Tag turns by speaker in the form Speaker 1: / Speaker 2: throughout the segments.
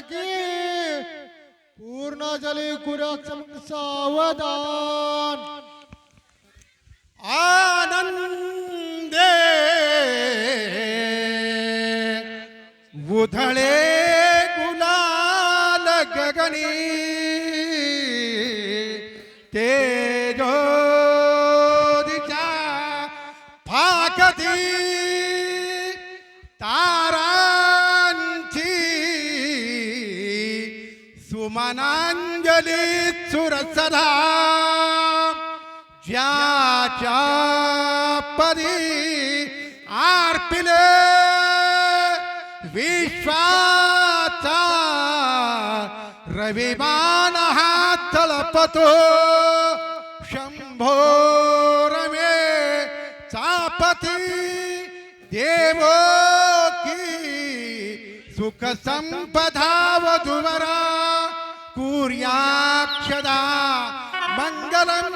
Speaker 1: की पूर्ण झाली कुराक्षम सावधान।
Speaker 2: आनंदे उधळे गुलाल गगनी तेजोदिच्या फाकती सुमनांजली सुरसदा। ज्याच्या पदी आर्पिले। विश्वाचा रविमान हा तळपतो शंभो रमे चापती। देवो की सुख संपदा वधुवरा। कुर्याक्षदा मंगलम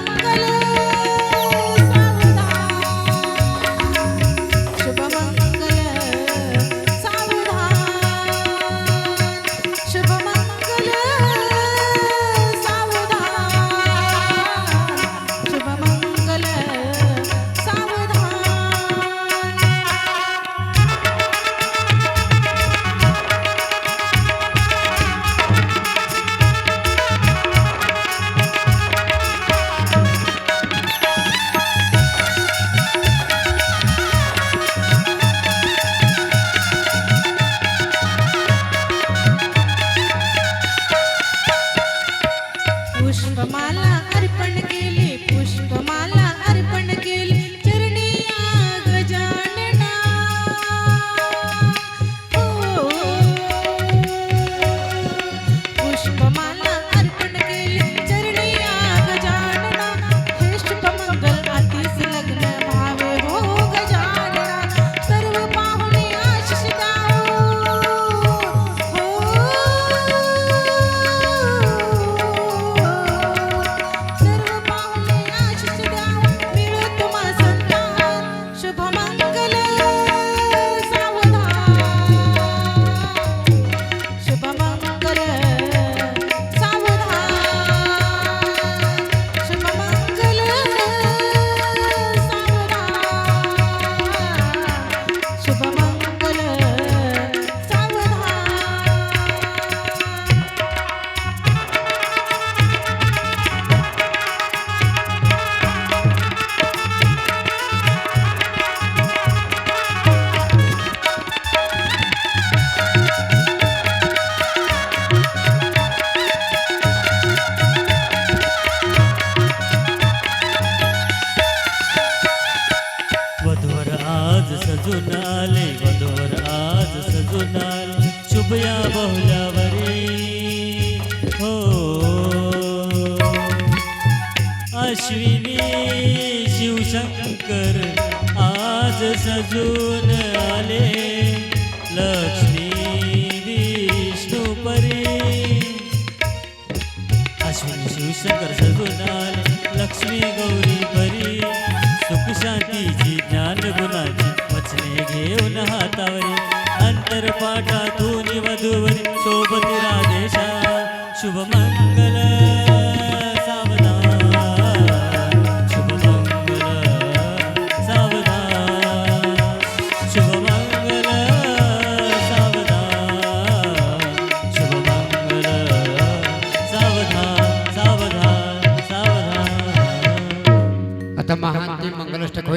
Speaker 3: सगुनाले आले मधोर आज सजून शुभया बहुल्यावरी। हो। अश्विनी शिवशंकर आज सजून आले लक्ष्मी विष्णुपरी
Speaker 4: अश्विनी शिवशंकर सजून आले लक्ष्मी गौरी परी। सुख शांतीची ज्ञान गुणाची वाचले घेऊन हातावरी अंतरपाठा